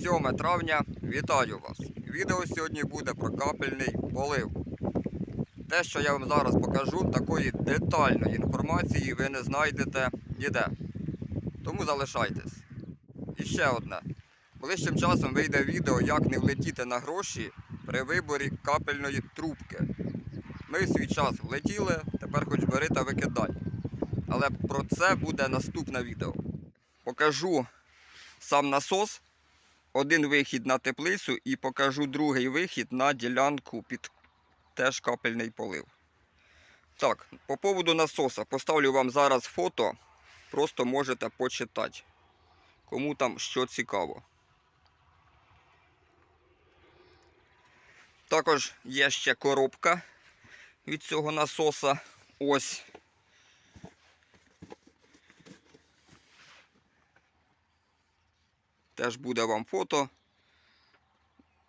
7 травня, вітаю вас! Відео сьогодні буде про капельний полив. Те, що я вам зараз покажу, такої детальної інформації ви не знайдете ніде. Тому залишайтесь. І ще одне. Ближчим часом вийде відео, як не влетіти на гроші при виборі капельної трубки. Ми в свій час влетіли, тепер хоч бери та викидай. Але про це буде наступне відео. Покажу сам насос, один вихід на теплицю і покажу другий вихід на ділянку під теж капельний полив. Так, по поводу насоса поставлю вам зараз фото, просто можете почитати, кому там що цікаво. Також є ще коробка від цього насоса. Ось. Теж буде вам фото.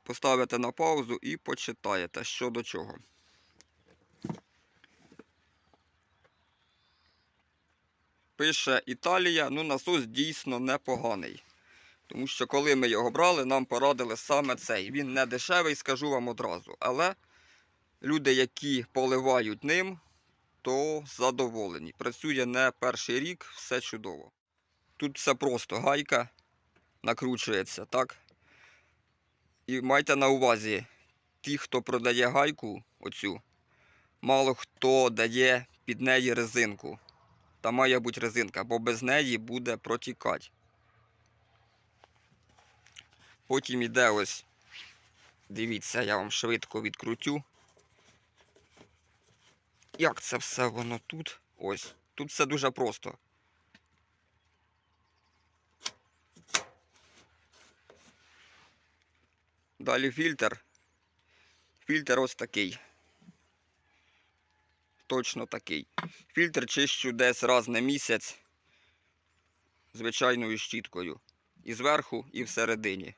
Поставите на паузу і почитаєте, що до чого. Пише Італія, ну насос дійсно непоганий. Тому що коли ми його брали, нам порадили саме цей. Він не дешевий, скажу вам одразу. Але люди, які поливають ним, то задоволені. Працює не перший рік, все чудово. Тут все просто гайка накручується, так? І майте на увазі, ті, хто продає гайку, оцю, мало хто дає під неї резинку. Та має бути резинка, бо без неї буде протікати. Потім іде ось, дивіться, я вам швидко відкрутю. Як це все воно тут? Ось. Тут все дуже просто. Далі фільтр. Фільтр ось такий. Точно такий. Фільтр чищу десь раз на місяць звичайною щіткою. І зверху, і всередині.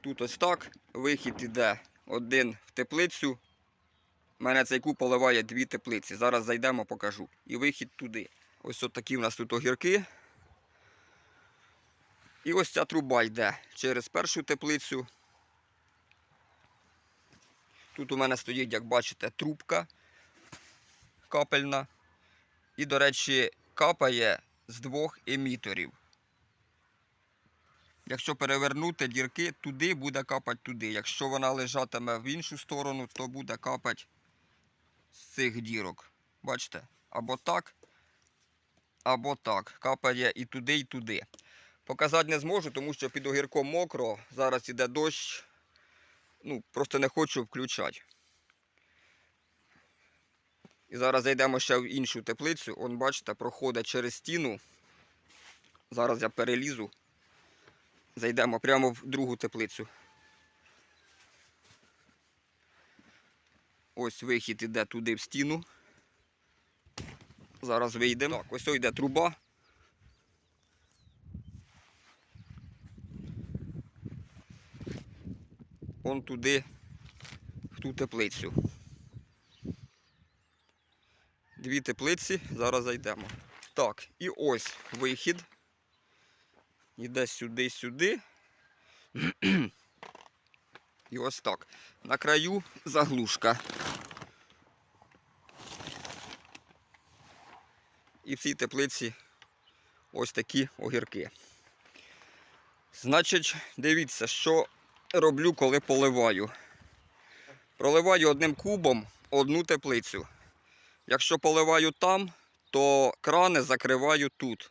Тут ось так. Вихід іде один в теплицю. У мене цей куб поливає дві теплиці. Зараз зайдемо, покажу. І вихід туди. Ось от такі в нас тут огірки. І ось ця труба йде через першу теплицю. Тут у мене стоїть, як бачите, трубка капельна. І, до речі, капає з двох еміторів. Якщо перевернути дірки, туди буде капати туди. Якщо вона лежатиме в іншу сторону, то буде капати з цих дірок. Бачите? Або так, або так. Капає і туди, і туди. Показати не зможу, тому що під огірком мокро. Зараз іде дощ. Ну, просто не хочу включати. І зараз зайдемо ще в іншу теплицю. Он, бачите, проходить через стіну. Зараз я перелізу. Зайдемо прямо в другу теплицю. Ось вихід іде туди в стіну. Зараз вийдемо. Так, ось йде труба. Он туди, в ту теплицю. Дві теплиці, зараз зайдемо. Так, і ось вихід. Іде сюди-сюди. І ось так. На краю заглушка. І в цій теплиці ось такі огірки. Значить, дивіться, що роблю, коли поливаю. Проливаю одним кубом одну теплицю. Якщо поливаю там, то крани закриваю тут.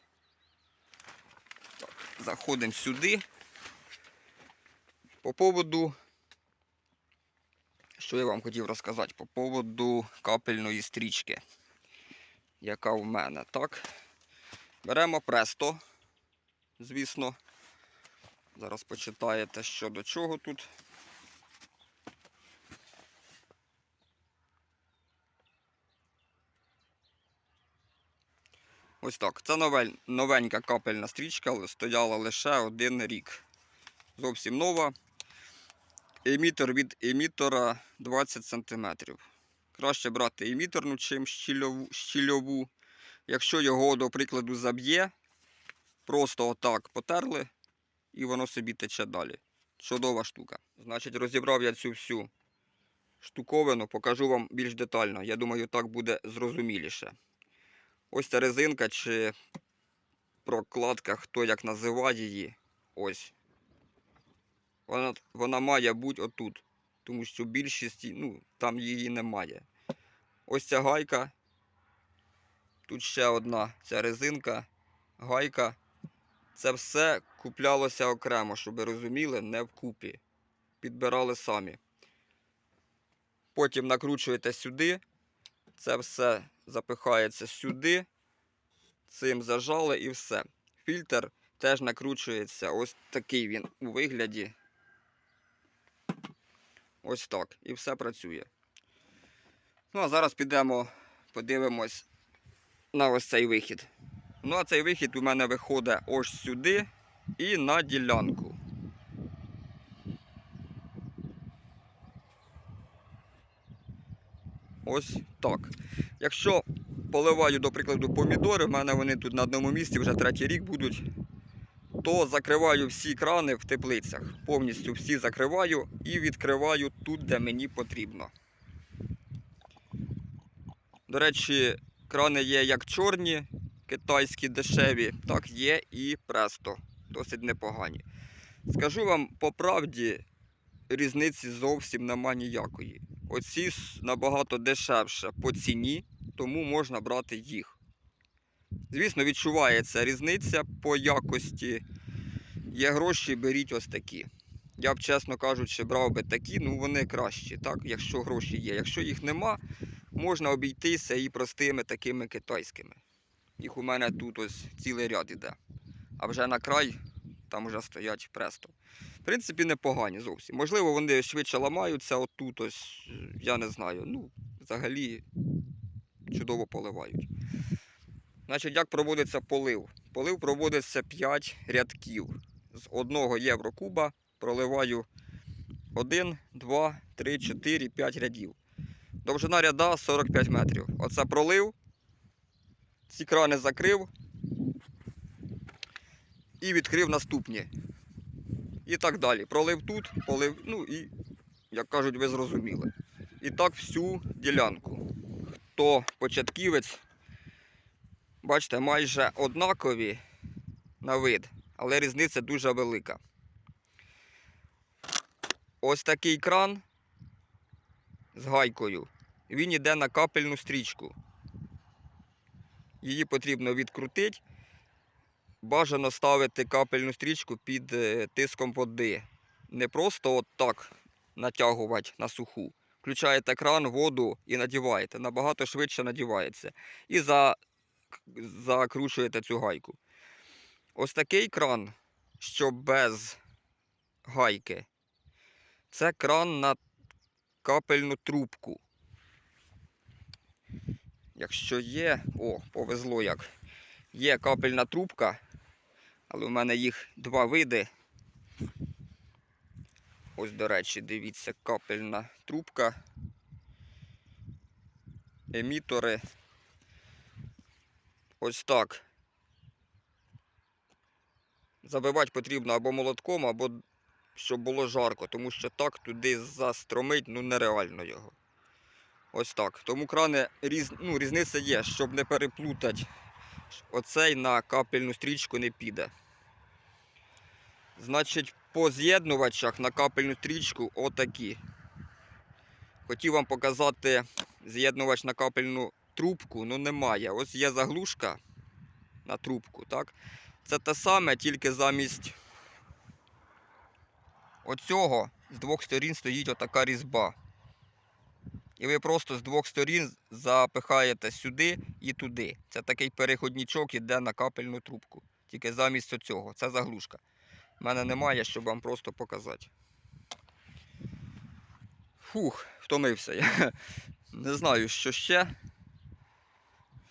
Заходимо сюди. По поводу, що я вам хотів розказати, по поводу капельної стрічки, яка в мене, так? Беремо престо, звісно. Зараз почитаєте, що до чого тут. Ось так. Це новенька капельна стрічка, але стояла лише один рік. Зовсім нова. Емітор від емітора 20 см. Краще брати еміторну, чим щільову. Якщо його, до прикладу, заб'є, просто отак потерли і воно собі тече далі. Чудова штука. Значить, розібрав я цю всю штуковину, покажу вам більш детально. Я думаю, так буде зрозуміліше. Ось ця резинка чи прокладка, хто як називає її. Ось. Вона, вона має бути отут. Тому що більшість, ну, там її немає. Ось ця гайка. Тут ще одна ця резинка, гайка. Це все куплялося окремо, щоб ви розуміли, не вкупі. Підбирали самі. Потім накручуєте сюди. Це все запихається сюди. Цим зажали і все. Фільтр теж накручується. Ось такий він у вигляді. Ось так. І все працює. Ну, а зараз підемо, подивимось на ось цей вихід. Ну, а цей вихід у мене виходить ось сюди і на ділянку. Ось так. Якщо поливаю, до прикладу, помідори, в мене вони тут на одному місці вже третій рік будуть, то закриваю всі крани в теплицях. Повністю всі закриваю і відкриваю тут, де мені потрібно. До речі, крани є як чорні, китайські дешеві, так є і престо, досить непогані. Скажу вам по правді, різниці зовсім нема ніякої. Оці набагато дешевше по ціні, тому можна брати їх. Звісно, відчувається різниця по якості. Є гроші, беріть ось такі. Я б, чесно кажучи, брав би такі, ну вони кращі, так, якщо гроші є. Якщо їх нема, можна обійтися і простими такими китайськими. Їх у мене тут ось цілий ряд іде. А вже на край там вже стоять престо. В принципі, непогані зовсім. Можливо, вони швидше ламаються отут, ось, я не знаю. Ну, взагалі чудово поливають. Значить, як проводиться полив? Полив проводиться 5 рядків. З одного єврокуба проливаю 1, 2, 3, 4, 5 рядів. Довжина ряда 45 метрів. Оце пролив, ці крани закрив і відкрив наступні. І так далі. Пролив тут, полив, ну і, як кажуть, ви зрозуміли. І так всю ділянку. Хто початківець, бачите, майже однакові на вид, але різниця дуже велика. Ось такий кран з гайкою. Він йде на капельну стрічку. Її потрібно відкрутити. Бажано ставити капельну стрічку під е, тиском води. Не просто от так натягувати на суху. Включаєте кран, воду і надіваєте. Набагато швидше надівається. І за... закручуєте цю гайку. Ось такий кран, що без гайки. Це кран на капельну трубку. Якщо є, о, повезло як. Є капельна трубка, але в мене їх два види. Ось, до речі, дивіться, капельна трубка. Емітори. Ось так. Забивати потрібно або молотком, або щоб було жарко, тому що так туди застромить ну нереально його. Ось так. Тому крани різ... ну, різниця є, щоб не переплутати. Оцей на капельну стрічку не піде. Значить, по з'єднувачах на капельну стрічку отакі. Хотів вам показати з'єднувач на капельну трубку, ну немає. Ось є заглушка на трубку, так? Це те саме, тільки замість оцього з двох сторін стоїть отака різьба. І ви просто з двох сторін запихаєте сюди і туди. Це такий переходничок іде на капельну трубку. Тільки замість цього. Це заглушка. У мене немає, щоб вам просто показати. Фух, втомився я. Не знаю, що ще.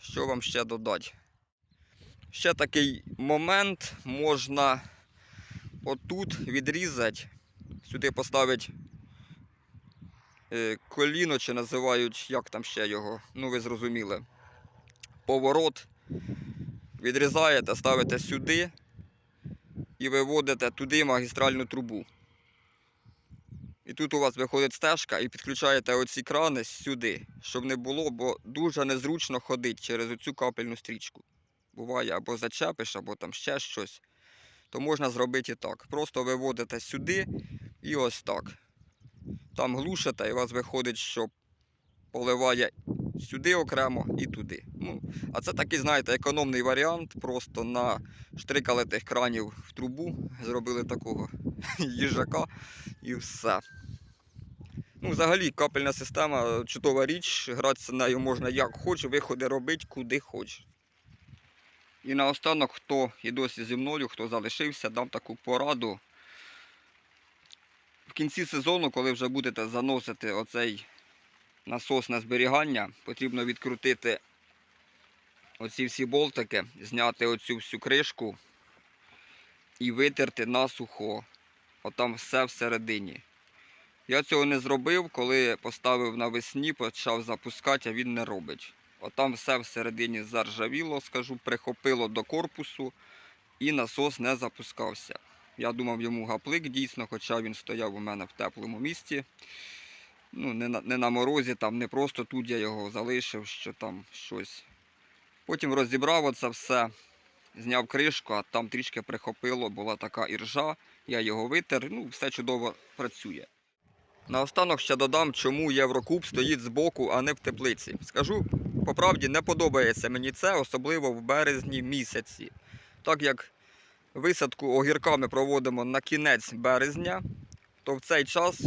Що вам ще додати. Ще такий момент можна отут відрізати, сюди поставити коліно, чи називають, як там ще його, ну ви зрозуміли. Поворот. Відрізаєте, ставите сюди. і виводите туди магістральну трубу. І тут у вас виходить стежка і підключаєте оці крани сюди, щоб не було, бо дуже незручно ходити через оцю капельну стрічку. Буває або зачепиш, або там ще щось. То можна зробити і так. Просто виводите сюди і ось так. Там глушите, і у вас виходить, що поливає сюди окремо і туди. Ну, а це такий, знаєте, економний варіант. Просто на штрикали тих кранів в трубу, зробили такого їжака і все. Ну, взагалі, капельна система чудова річ, гратися нею можна як хочеш, виходи робити, куди хочеш. І наостанок, хто і досі зі мною, хто залишився, дам таку пораду. Кінці сезону, коли вже будете заносити оцей насос на зберігання, потрібно відкрутити оці всі болтики, зняти оцю всю кришку і витерти насухо. Отам все всередині. Я цього не зробив, коли поставив навесні, почав запускати, а він не робить. Отам все всередині заржавіло, скажу, прихопило до корпусу і насос не запускався. Я думав йому гаплик дійсно, хоча він стояв у мене в теплому місці. Ну, не на, не на морозі, там не просто тут я його залишив, що там щось. Потім розібрав оце все, зняв кришку, а там трішки прихопило, була така іржа, я його витер, ну, все чудово працює. Наостанок ще додам, чому Єврокуб стоїть збоку, а не в теплиці. Скажу, по правді не подобається мені це, особливо в березні місяці. Так як висадку огірка ми проводимо на кінець березня, то в цей час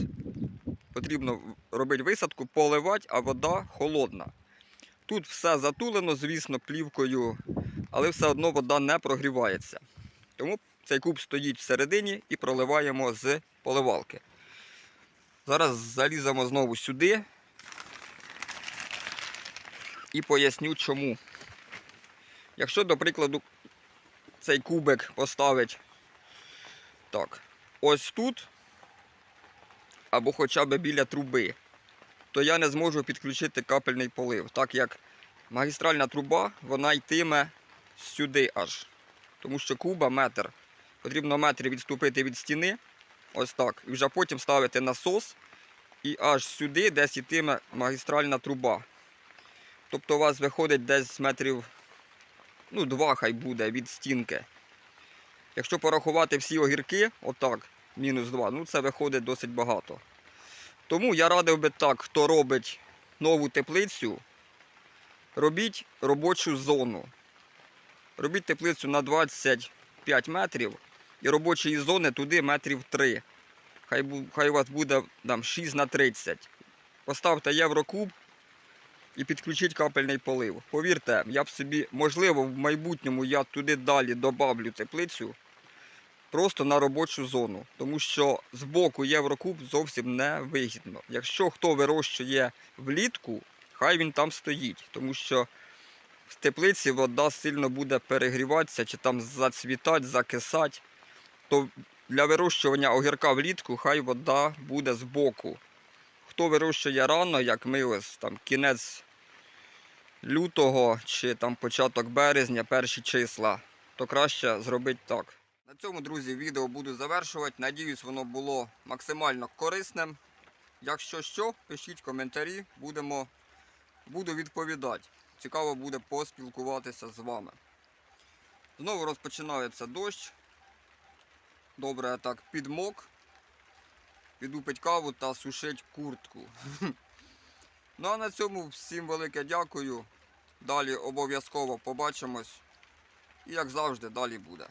потрібно робити висадку, поливати, а вода холодна. Тут все затулено, звісно, плівкою, але все одно вода не прогрівається. Тому цей куб стоїть всередині і проливаємо з поливалки. Зараз заліземо знову сюди і поясню чому. Якщо, до прикладу, цей кубик поставить так, ось тут, або хоча б біля труби, то я не зможу підключити капельний полив, так як магістральна труба вона йтиме сюди аж. Тому що куба метр. Потрібно метр відступити від стіни, ось так, і вже потім ставити насос і аж сюди десь йтиме магістральна труба. Тобто у вас виходить десь метрів, ну, два хай буде від стінки. Якщо порахувати всі огірки, отак, мінус 2, ну це виходить досить багато. Тому я радив би так, хто робить нову теплицю, робіть робочу зону. Робіть теплицю на 25 метрів і робочої зони туди метрів 3. Хай, хай у вас буде там, 6 на 30. Поставте єврокуб і підключіть капельний полив. Повірте, я б собі, можливо, в майбутньому я туди далі добавлю теплицю просто на робочу зону. Тому що з боку єврокуб зовсім не вигідно. Якщо хто вирощує влітку, хай він там стоїть. Тому що в теплиці вода сильно буде перегріватися чи там зацвітати, закисати. То для вирощування огірка влітку хай вода буде з боку. Хто вирощує рано, як ми ось там кінець лютого чи там початок березня, перші числа, то краще зробити так. На цьому, друзі, відео буду завершувати. Надіюсь, воно було максимально корисним. Якщо що, пишіть коментарі, будемо, буду відповідати. Цікаво буде поспілкуватися з вами. Знову розпочинається дощ. Добре, так підмок. Піду пить каву та сушить куртку. Ну а на цьому всім велике дякую. Далі обов'язково побачимось. І як завжди, далі буде.